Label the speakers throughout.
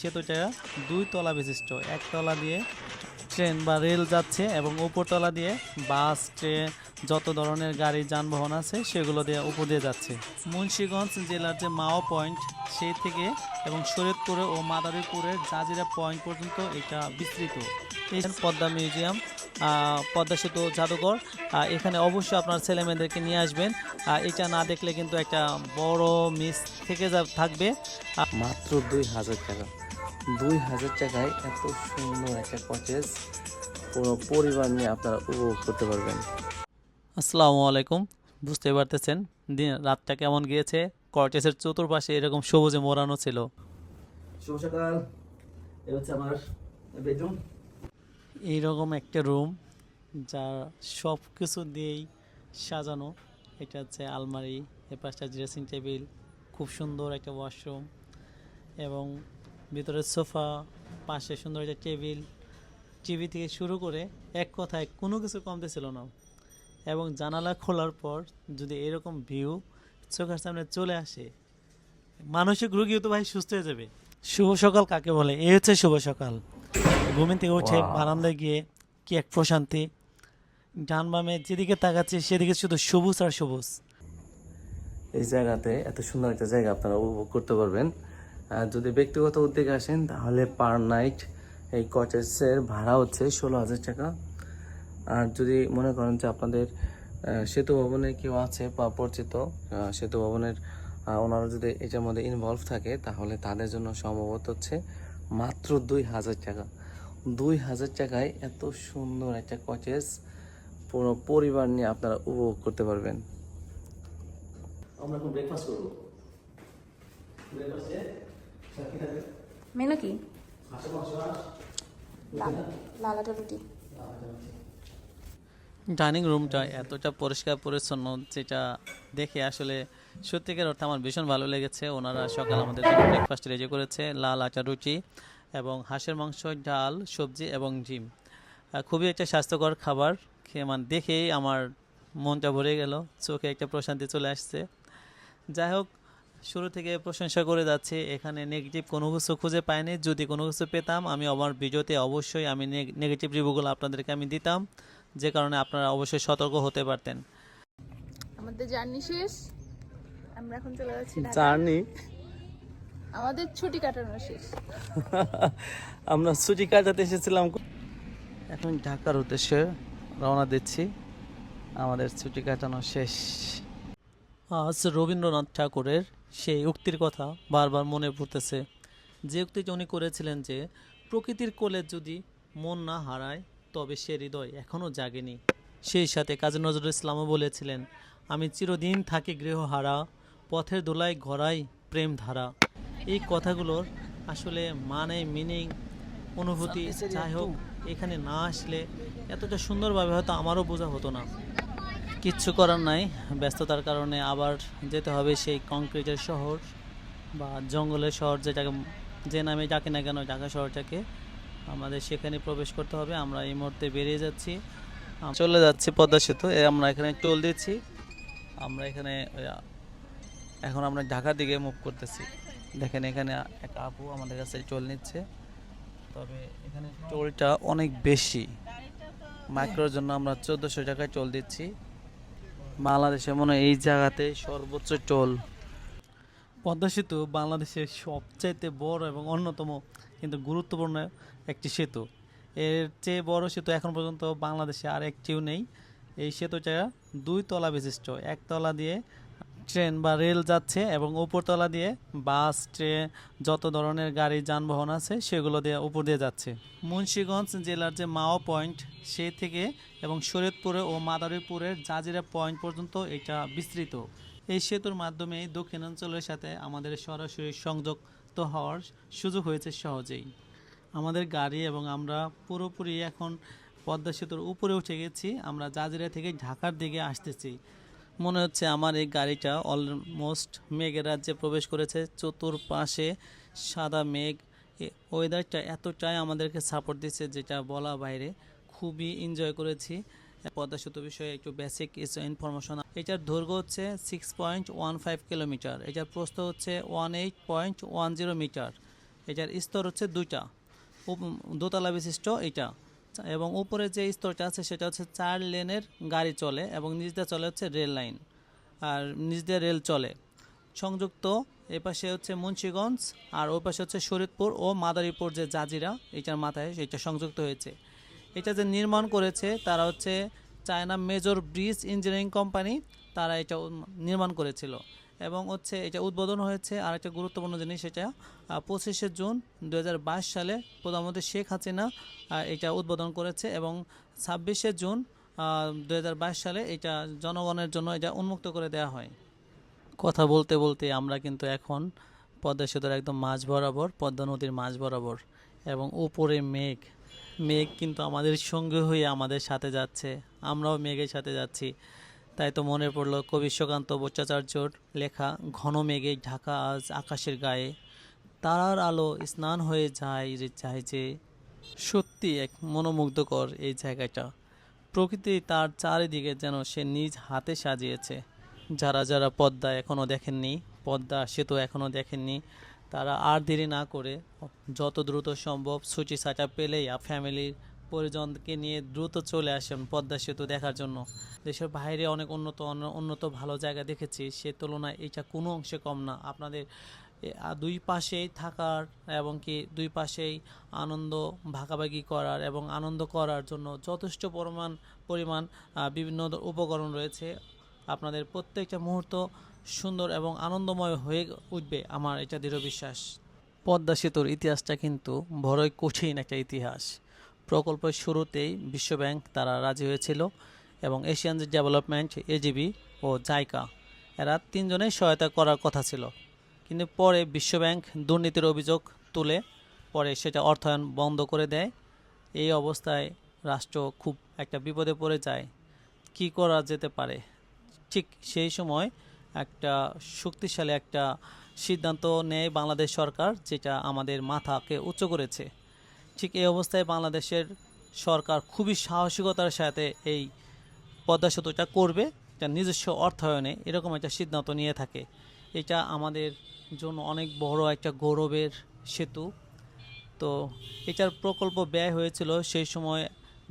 Speaker 1: সেতুটা দুই তলা বিশিষ্ট। একতলা দিয়ে ট্রেন বা রেল যাচ্ছে এবং উপরতলা দিয়ে বাস, ট্রেন, যত ধরনের গাড়ি, যানবাহন আছে, সেগুলো দিয়ে উপর দিয়ে যাচ্ছে। মুন্সীগঞ্জ জেলার যে মাও পয়েন্ট, সেই থেকে এবং শরীয়তপুরে ও মাদারীপুরের জাজিরা পয়েন্ট পর্যন্ত এটা বিস্তৃত। পদ্মা মিউজিয়াম পদ্মা সেতু জাদুঘর এখানে অবশ্যই আপনার ছেলে মেয়েদেরকে নিয়ে আসবেন। এটা না দেখলে কিন্তু একটা বড় মিস থেকে থাকবে।
Speaker 2: মাত্র দুই হাজার টাকা। দুই হাজার টাকায় এত সুন্দর একটা কটেজ পুরো পরিবার নিয়ে আপনারা উপভোগ করতে পারবেন।
Speaker 1: আসসালামু আলাইকুম। বুঝতে পারতেছেন দিন রাতটা কেমন গিয়েছে? কর্টেসের চতুর্পাশে এরকম সবুজে মোড়ানো ছিল।
Speaker 2: শুভ সকাল। এ হচ্ছে আমার বেডরুম
Speaker 1: এইরকম একটা রুম যা সব কিছু দিয়েই সাজানো। এটা হচ্ছে আলমারি এ পাশটা ড্রেসিং টেবিল খুব সুন্দর একটা ওয়াশরুম এবং ভিতরে সোফা পাশে সুন্দর একটা টেবিল টিভি থেকে শুরু করে এক কথায় কোনো কিছু কমতে ছিল না। এবং জানালা খোলার পর যদি এরকম ভিউ চোখের সামনে চলে আসে মানসিক রুগীও তো ভাই সুস্থ হয়ে যাবে। শুভ সকাল কাকে বলে? এই হচ্ছে শুভ সকাল। ঘুমিন থেকে উঠে বারান্দায় গিয়ে কি এক প্রশান্তি ডান বামে যেদিকে তাকাচ্ছি সেদিকে শুধু সবুজ আর সবুজ।
Speaker 2: এই জায়গাতে এত সুন্দর একটা জায়গা আপনারা উপভোগ করতে পারবেন। যদি ব্যক্তিগত উদ্যোগে আসেন, তাহলে পার নাইট এই কটেজের ভাড়া হচ্ছে ষোলো হাজার টাকা। আর যদি মনে করেন যে আপনাদের সেতু ভবনে কেউ আছে বা পরিচিত সেতু ভবনের ওনারা যদি এটার মধ্যে ইনভলভ থাকে, তাহলে তাদের জন্য সম্ভবত হচ্ছে মাত্র দুই হাজার টাকা। দুই হাজার টাকায় এত সুন্দর একটা কটেজ পুরো পরিবার নিয়ে আপনারা উপভোগ করতে পারবেন। আমরা এখন ব্রেকফাস্ট করব। ব্রেকফাস্টে
Speaker 3: মেনু কি? লালাটা রুটি।
Speaker 1: ডাইনিং রুমটা এতটা পরিষ্কার পরিচ্ছন্ন যেটা দেখে আসলে সত্যিকার অর্থে আমার ভীষণ ভালো লেগেছে। ওনারা সকাল আমাদের জন্য ব্রেকফাস্ট রেডি করেছে লাল আটা রুটি এবং হাঁসের মাংস ডাল সবজি এবং ডিম। খুবই একটা স্বাস্থ্যকর খাবার। খেয়ে মানে দেখেই আমার মনটা ভরে গেল চোখে একটা প্রশান্তি চলে আসছে। যাই হোক শুরু থেকে প্রশংসা করে যাচ্ছে এখানে নেগেটিভ কোনো কিছু খুঁজে পাইনি। যদি কোনো কিছু পেতাম আমি আমার ভিডিওতে অবশ্যই আমি নেগেটিভ রিভিউগুলো আপনাদেরকে আমি দিতাম যে কারণে আপনারা অবশ্যই সতর্ক হতে পারতেন।
Speaker 3: আমাদের জার্নি শেষ। আমরা এখন চলে যাচ্ছি
Speaker 2: জার্নি
Speaker 3: আমাদের ছুটি কাটানো শেষ।
Speaker 1: আমরা ছুটি কাটাতে এসেছিলাম। এখন ঢাকার উদ্দেশ্যে রওনা দিচ্ছি। আমাদের ছুটি কাটানো শেষ। আজ রবীন্দ্রনাথ ঠাকুরের সেই উক্তির কথা বারবার মনে পড়তেছে। যে উক্তিটি উনি করেছিলেন যে প্রকৃতির কোলে যদি মন না হারায় তবে সে হৃদয় এখনও জাগেনি। সেই সাথে কাজী নজরুল ইসলামও বলেছিলেন আমি চিরদিন থাকি গৃহহারা পথের দোলায় গড়াই প্রেম ধারা এই কথাগুলোর আসলে মানে মিনিং অনুভূতি যাই হোক এখানে না আসলে এতটা সুন্দরভাবে হয়তো আমারও বোঝা হতো না। কিচ্ছু করার নাই। ব্যস্ততার কারণে আবার যেতে হবে সেই কংক্রিটের শহর বা জঙ্গলের শহর যেটাকে যে নামে ডাকে না কেন ঢাকা শহরটাকে আমাদের সেখানে প্রবেশ করতে হবে। আমরা এই মুহূর্তে বেরিয়ে যাচ্ছি। চলে যাচ্ছি পদ্মা সেতু। এ আমরা এখানে টোল দিচ্ছি। আমরা এখানে ওই, এখন আমরা ঢাকার দিকে মুভ করতেছি। দেখেন এখানে এক আপু আমাদের কাছে টোল নিচ্ছে। তবে এখানে টোলটা অনেক বেশি। মাইক্রোর জন্য আমরা চোদ্দোশো টাকায় টোল দিচ্ছি। বাংলাদেশে মনে এই জায়গাতে সর্বোচ্চ টোল। পদ্মা সেতু বাংলাদেশের সবচাইতে বড় এবং অন্যতম কিন্তু গুরুত্বপূর্ণ একটি সেতু। এর চেয়ে বড় সেতু এখন পর্যন্ত বাংলাদেশে আর একটিও নেই। এই সেতুটা দুই তলা বিশিষ্ট। একতলা দিয়ে ট্রেন বা রেল যাচ্ছে এবং উপরতলা দিয়ে বাস, ট্রেন, যত ধরনের গাড়ি, যানবাহন আছে, সেগুলো দিয়ে উপর দিয়ে যাচ্ছে। মুন্সিগঞ্জ জেলার যে মাও পয়েন্ট সেই থেকে এবং শরীয়তপুরে ও মাদারীপুরের জাজিরা পয়েন্ট পর্যন্ত এটা বিস্তৃত। এই সেতুর মাধ্যমে দক্ষিণাঞ্চলের সাথে আমাদের সরাসরি সংযুক্ত হওয়ার সুযোগ হয়েছে সহজেই। আমাদের গাড়ি এবং আমরা পুরোপুরি এখন পদ্মা সেতুর উপরে উঠে গেছি, আমরা জাজিরা থেকে ঢাকার দিকে আসতেছি। মনে হচ্ছে আমার এই গাড়িটা অলমোস্ট মেঘের রাজ্যে প্রবেশ করেছে। চতুর্পাশে সাদা মেঘ। ওয়েদারটা এতটাই আমাদেরকে সাপোর্ট দিচ্ছে যেটা বলা বাইরে। খুবই এনজয় করেছি। পদ্মা সেতু বিষয়ে একটু বেসিক ইনফরমেশন এটার দৈর্ঘ্য হচ্ছে six point one five kilometre এটার প্রস্থ হচ্ছে one eight point one zero metre এটার স্তর হচ্ছে দুইটা। দোতলা বিশিষ্ট এটা এবং উপরে যে স্তরটা আছে, সেটা হচ্ছে চার লেনের গাড়ি চলে এবং নিচ দিয়ে চলে হচ্ছে রেল লাইন। আর নিচ দিয়ে রেল চলে। সংযুক্ত এ পাশে হচ্ছে মুন্সীগঞ্জ, আর ওই পাশে হচ্ছে শরীদপুর ও মাদারীপুর যে জাজিরা, এটার মাথায় সেটা সংযুক্ত হয়েছে। এটা যে নির্মাণ করেছে, তারা হচ্ছে China major bridge engineering company, তারা এটা নির্মাণ করেছিল। এবং হচ্ছে এটা উদ্বোধন হয়েছে আর একটা গুরুত্বপূর্ণ জিনিস এটা পঁচিশে জুন দু হাজার বাইশ সালে প্রধানমন্ত্রী শেখ হাসিনা এটা উদ্বোধন করেছে এবং ছাব্বিশে জুন দু হাজার বাইশ সালে এটা জনগণের জন্য এটা উন্মুক্ত করে দেওয়া হয়। কথা বলতে বলতে আমরা কিন্তু এখন পদ্মা সেতুর একদম মাঝ বরাবর, পদ্মা নদীর মাঝ বরাবর এবং উপরে মেঘ। মেঘ কিন্তু আমাদের সঙ্গে হয়ে আমাদের সাথে যাচ্ছে, আমরাও মেঘের সাথে যাচ্ছি। তাই তো মনে পড়ল কবি সুকান্ত ভট্টাচার্যর লেখা ঘন মেঘে ঢাকা আজ আকাশের গায়ে। তারার আলো স্নান হয়ে যায় যায় যে। সত্যি এক মনোমুগ্ধকর এই জায়গাটা। প্রকৃতি তার চারিদিকে যেন সে নিজ হাতে সাজিয়েছে। যারা যারা পদ্মা এখনও দেখেননি, পদ্মা সেতু এখনও দেখেননি, তারা আর দেরি না করে যত দ্রুত সম্ভব সুচি ছাটা পেলেই ফ্যামিলির পরিজনকে নিয়ে দ্রুত চলে আসেন পদ্মা সেতু দেখার জন্য। দেশের বাইরে অনেক উন্নত উন্নত ভালো জায়গা দেখেছি, সে তুলনায় এটা কোনো অংশে কম না। আপনাদের দুই পাশেই থাকার এবং কি দুই পাশেই আনন্দ ভাগাভাগি করার এবং আনন্দ করার জন্য যথেষ্ট পরিমাণ পরিমাণ বিভিন্ন উপকরণ রয়েছে। আপনাদের প্রত্যেকটা মুহূর্ত সুন্দর এবং আনন্দময় হয়ে উঠবে আমার এটা দৃঢ় বিশ্বাস। পদ্মা সেতুর ইতিহাসটা কিন্তু বড়ই কঠিন একটা ইতিহাস। প্রকল্পের শুরুতেই বিশ্বব্যাংক তারা রাজি হয়েছিল এবং এশিয়ান ডেভেলপমেন্ট এজিবি ও জাইকা এরা তিনজনেই সহায়তা করার কথা ছিল। কিন্তু পরে বিশ্বব্যাংক দুর্নীতির অভিযোগ তুলে, পরে সেটা অর্থায়ন বন্ধ করে দেয়। এই অবস্থায় রাষ্ট্র খুব একটা বিপদে পড়ে যায়। কি করা যেতে পারে? ঠিক সেই সময় একটা শক্তিশালী একটা সিদ্ধান্ত নেয় বাংলাদেশ সরকার, যেটা আমাদের মাথাকে উচ্চ করেছে। ঠিক এই অবস্থায় বাংলাদেশের সরকার খুবই সাহসিকতার সাথে এই পদ্মা সেতুটা করবে এটা নিজস্ব অর্থায়নে এরকম একটা সিদ্ধান্ত নিয়ে থাকে। এটা আমাদের জন্য অনেক বড় একটা গৌরবের সেতু। তো এটার প্রকল্প ব্যয় হয়েছিল, সেই সময়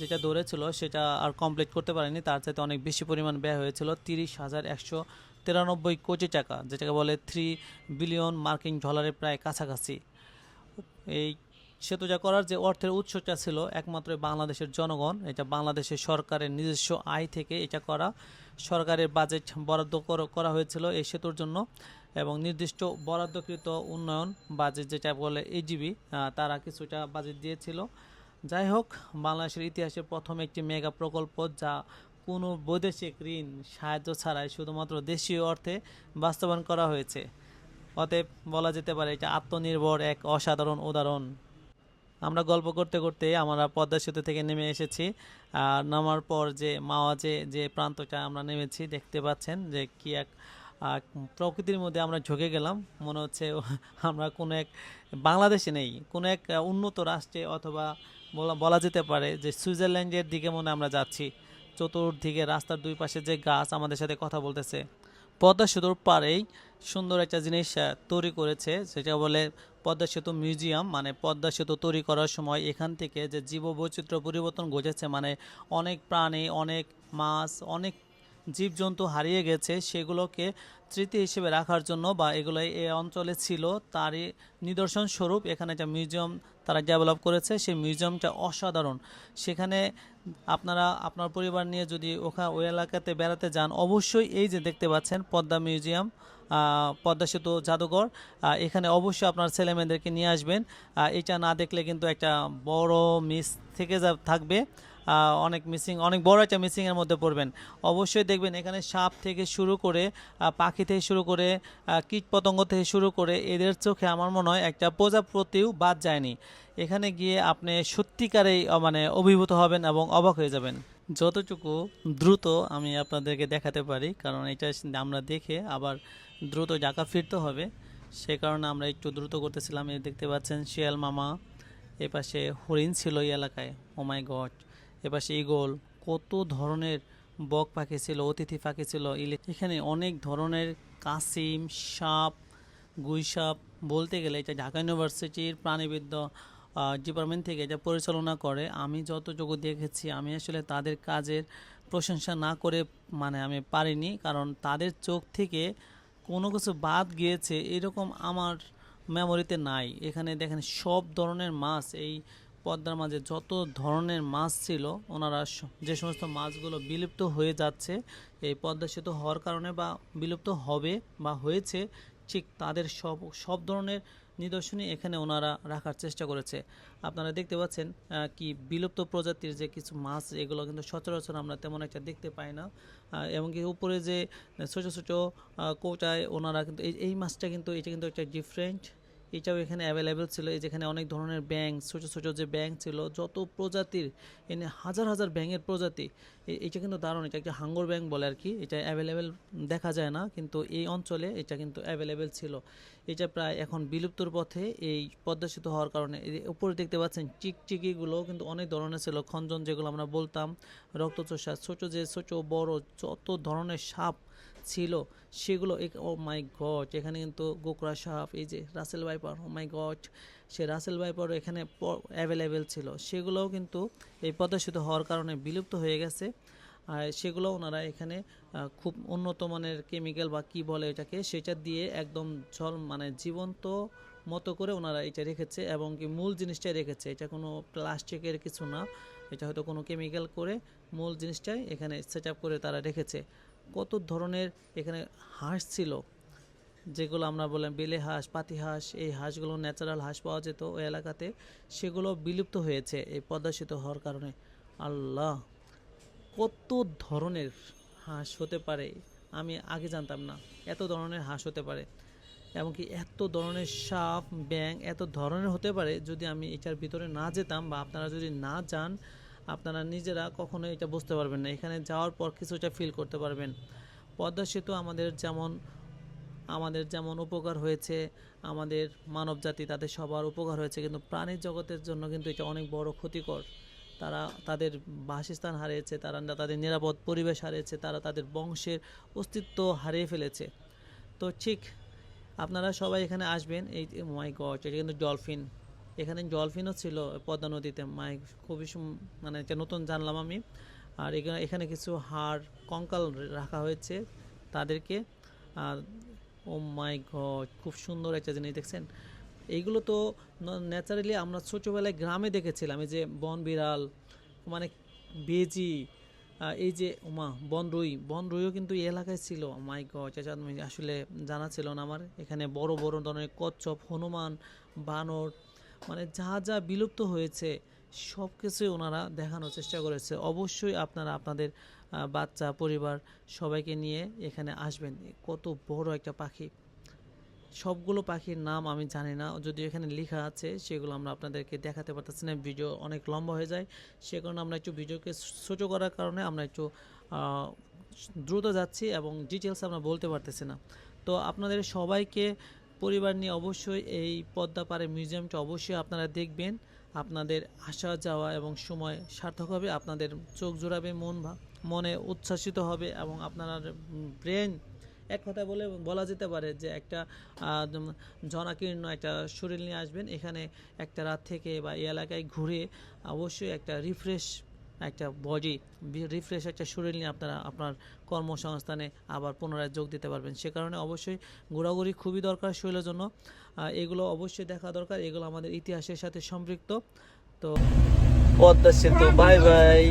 Speaker 1: যেটা ধরেছিল সেটা আর কমপ্লিট করতে পারেনি, তার চাইতে অনেক বেশি পরিমাণ ব্যয় হয়েছিল তিরিশ হাজার একশো তিরানব্বই কোটি টাকা, যেটাকে বলে থ্রি বিলিয়ন মার্কিন ডলারের প্রায় কাছাকাছি। এই সেতুটা করার যে অর্থের উৎসটা ছিল একমাত্র বাংলাদেশের জনগণ, এটা বাংলাদেশের সরকারের নিজস্ব আয় থেকে এটা করা। সরকারের বাজেট বরাদ্দ করা হয়েছিল এই সেতুর জন্য এবং নির্দিষ্ট বরাদ্দকৃত উন্নয়ন বাজেট যেটা বলে এজিবি তারা কিছুটা বাজেট দিয়েছিল। যাই হোক, বাংলাদেশের ইতিহাসে প্রথম একটি মেগা প্রকল্প যা কোনো বৈদেশিক ঋণ, সাহায্য ছাড়াই শুধুমাত্র দেশীয় অর্থে বাস্তবায়ন করা হয়েছে। অতএব বলা যেতে পারে এটা আত্মনির্ভর এক অসাধারণ উদাহরণ। আমরা গল্প করতে করতে আমরা পদ্মা সেতু থেকে নেমে এসেছি। আর নামার পর যে মাওয়াজে যে প্রান্তটা আমরা নেমেছি, দেখতে পাচ্ছেন যে কি এক প্রকৃতির মধ্যে আমরা ঝুঁকে গেলাম। মনে হচ্ছে আমরা কোনো এক বাংলাদেশে নেই, কোনো এক উন্নত রাষ্ট্রে অথবা বলা যেতে পারে যে সুইজারল্যান্ডের দিকে মনে আমরা যাচ্ছি। চতুর্দিকে রাস্তার দুই পাশে যে গাছ আমাদের সাথে কথা বলতেছে। পদ্মা সেতুর পাড়েই সুন্দর একটা জিনিস তৈরি করেছে। সেটা বলে পদ্মা সেতু মিউজিয়াম মানে পদ্মা সেতু তৈরি করার সময় এখান থেকে যে জীববৈচিত্র্য পরিবর্তন ঘটেছে মানে অনেক প্রাণী, অনেক মাছ, অনেক জীবজন্তু হারিয়ে গেছে, সেগুলোকে স্মৃতি হিসেবে রাখার জন্য বা এগুলো এই অঞ্চলে ছিল, তারই নিদর্শন স্বরূপ এখানে একটা মিউজিয়াম তারা ডেভেলপ করেছে, সেই মিউজিয়ামটা অসাধারণ। সেখানে আপনারা, আপনার পরিবার নিয়ে যদি ওখা ওই এলাকাতে বেড়াতে যান, অবশ্যই এই যে দেখতে পাচ্ছেন পদ্মা মিউজিয়াম পদ্মা সেতু জাদুঘর এখানে অবশ্যই আপনার ছেলেমেয়েদেরকে নিয়ে আসবেন। এটা না দেখলে কিন্তু একটা বড় মিস থেকে যা, থাকবে। অনেক মিসিং অনেক বড় একটা মিসিংয়ের মধ্যে পড়বেন। অবশ্যই দেখবেন এখানে সাপ থেকে শুরু করে পাখি থেকে শুরু করে কীট পতঙ্গ থেকে শুরু করে এদের চোখে আমার মনে হয় একটা প্রজাপতিও বাদ যায়নি। এখানে গিয়ে আপনি সত্যিকারেই মানে অভিভূত হবেন এবং অবাক হয়ে যাবেন। যতটুকু দ্রুত আমি আপনাদেরকে দেখাতে পারি, কারণ এটা আমরা দেখে আবার দ্রুত ঢাকা ফিরতে হবে। সে কারণে আমরা একটু দ্রুত করতেছিলাম। এই দেখতে পাচ্ছেন শিয়াল মামা, এপাশে হরিণ ছিল এই এলাকায়। ও মাই গড এপাশে ইগল কত ধরনের বক পাখি ছিল, অতিথি পাখি ছিল। এখানে অনেক ধরনের কাসিম, সাপ, গুইসাপ বলতে গেলে এটা ঢাকা ইউনিভার্সিটির প্রাণীবিদ্যা ডিপার্টমেন্ট থেকে এটা পরিচালনা করে। আমি যতটুকু দেখেছি, আমি আসলে তাদের কাজের প্রশংসা না করে মানে আমি পারিনি। কারণ তাদের চোখ থেকে কোনো কিছু বাদ গিয়েছে, এরকম আমার মেমোরিতে নাই। এখানে দেখেন সব ধরনের মাছ, এই পদ্মার মাঝে যত ধরনের মাছ ছিল, ওনারা যে সমস্ত মাছগুলো বিলুপ্ত হয়ে যাচ্ছে, এই পদ্মা সেতু হওয়ার কারণে বা বিলুপ্ত হবে বা হয়েছে, ঠিক তাদের সব সব ধরনের নিদর্শনই এখানে ওনারা রাখার চেষ্টা করেছে। আপনারা দেখতে পাচ্ছেন কি বিলুপ্ত প্রজাতির যে কিছু মাছ, এগুলো কিন্তু সচরাচর আমরা তেমন একটা দেখতে পাই না। এবং কি উপরে যে ছোটো ছোটো কৌটায় ওনারা কিন্তু, এই মাছটা কিন্তু, এটা কিন্তু একটা ডিফারেন্ট এটাও এখানে অ্যাভেলেবেল ছিল। এই যেখানে অনেক ধরনের ব্যাঙ ছোটো ছোটো যে ব্যাঙ ছিল, যত প্রজাতির, এনে হাজার হাজার ব্যাঙের প্রজাতি এটা কিন্তু দারুণ। এটা একটা হাঙ্গর ব্যাঙ বলে আর কি। এটা অ্যাভেলেবেল দেখা যায় না, কিন্তু এই অঞ্চলে এটা কিন্তু অ্যাভেলেবেল ছিল। এটা প্রায় এখন বিলুপ্তর পথে এই পদ্মা সেতু হওয়ার কারণে। উপরে দেখতে পাচ্ছেন চিকচিকিগুলো কিন্তু অনেক ধরনের ছিল। খঞ্জন যেগুলো আমরা বলতাম, রক্তচোষা, ছোট যে ছোট, বড়, যত ধরনের সাপ ছিল, সেগুলো ও মাই গড এখানে কিন্তু গোকরা সাপ এই যে রাসেল ভাইপার, ও মাই গড সে রাসেল ভাইপার এখানে অ্যাভেলেবেল ছিল। সেগুলোও কিন্তু এই পদ্মা সেতু হওয়ার কারণে বিলুপ্ত হয়ে গেছে। আর সেগুলো ওনারা এখানে খুব উন্নত মানের কেমিক্যাল বা কি বলে এটাকে, সেটা দিয়ে একদম জল মানে জীবন্ত মতো করে ওনারা এটা রেখেছে এবং কি মূল জিনিসটাই রেখেছে। এটা কোনো প্লাস্টিকের কিছু না, এটা হয়তো কোনো কেমিক্যাল করে মূল জিনিসটাই এখানে সেট করে তারা রেখেছে। কত ধরনের এখানে হাঁস ছিল? যেগুলো আমরা বললাম বেলে হাঁস, পাতি হাঁস, এই হাঁসগুলো ন্যাচারাল হাঁস পাওয়া যেত ওই এলাকাতে। সেগুলো বিলুপ্ত হয়েছে, এই পদ্মা সেতু হওয়ার কারণে। আল্লাহ, কত ধরনের হাঁস হতে পারে? আমি আগে জানতাম না, এত ধরনের হাঁস হতে পারে। এমনকি এত ধরনের সাপ ব্যাং এত ধরনের হতে পারে, যদি আমি এটার ভিতরে না যেতাম বা আপনারা যদি না যান আপনারা নিজেরা কখনো এটা বুঝতে পারবেন না। এখানে যাওয়ার পর কিছুটা ফিল করতে পারবেন। পদ্মা সেতু আমাদের যেমন আমাদের যেমন উপকার হয়েছে, আমাদের মানব জাতি তাদের সবার উপকার হয়েছে, কিন্তু প্রাণী জগতের জন্য কিন্তু এটা অনেক বড় ক্ষতিকর। তারা তাদের বাসস্থান হারিয়েছে, তারা তাদের নিরাপদ পরিবেশ হারিয়েছে, তারা তাদের বংশের অস্তিত্ব হারিয়ে ফেলেছে। তো ঠিক, আপনারা সবাই এখানে আসবেন, এই মাই গড এটা কিন্তু ডলফিন এখানে ডলফিনও ছিল পদ্মা নদীতে মাই খুবই সুম- মানে এটা নতুন জানলাম আমি। আর এখানে কিছু হাড়, কঙ্কাল রাখা হয়েছে তাদেরকে। আর ও মাই গড, খুব সুন্দর একটা জিনিস, দেখছেন? এইগুলো তো ন্যাচারালি আমরা ছোটোবেলায় গ্রামে দেখেছিলাম, এই যে বন বিড়াল মানে বেজি এই যে উমা বনরুই বনরুইও কিন্তু এই এলাকায় ছিল। মাই গড, চাচা আসলে জানা ছিল না আমার। এখানে বড় বড় ধরনের কচ্ছপ, হনুমান, বানর মানে যা যা বিলুপ্ত হয়েছে, সব কিছুই ওনারা দেখানোর চেষ্টা করেছে। অবশ্যই আপনারা আপনাদের বাচ্চা, পরিবার সবাইকে নিয়ে এখানে আসবেন। কত বড় একটা পাখি। সবগুলো পাখির নাম আমি জানি না যদি এখানে লেখা আছে, সেগুলো আমরা আপনাদেরকে দেখাতে পারতেছি না। ভিডিও অনেক লম্বা হয়ে যায়, সে কারণে আমরা একটু ভিডিওকে ছোটো করার কারণে আমরা একটু দ্রুত যাচ্ছি এবং ডিটেলস আমরা বলতে পারতেছি না। তো আপনাদের সবাইকে পরিবার নিয়ে অবশ্যই এই পদ্মা পাড়ে মিউজিয়ামটা অবশ্যই আপনারা দেখবেন। আপনাদের আসা যাওয়া এবং সময় সার্থক হবে, আপনাদের চোখ জোড়াবে, মন মনে উচ্ছ্বাসিত হবে এবং আপনার ব্রেন এক কথা বলে বলা যেতে পারে যে একটা জনাকীর্ণ একটা শরীর নিয়ে আসবেন। এখানে একটা রাত থেকে বা এই এলাকায় ঘুরে অবশ্যই একটা রিফ্রেশ একটা বডি রিফ্রেশ একটা শরীর নিয়ে আপনারা আপনার কর্মসংস্থানে আবার পুনরায় যোগ দিতে পারবেন। সে কারণে অবশ্যই ঘোরাঘুরি খুবই দরকার শরীরের জন্য। এগুলো অবশ্যই দেখা দরকার। এগুলো আমাদের ইতিহাসের সাথে সম্পৃক্ত। তো পদ্মা সেতু বাই বাই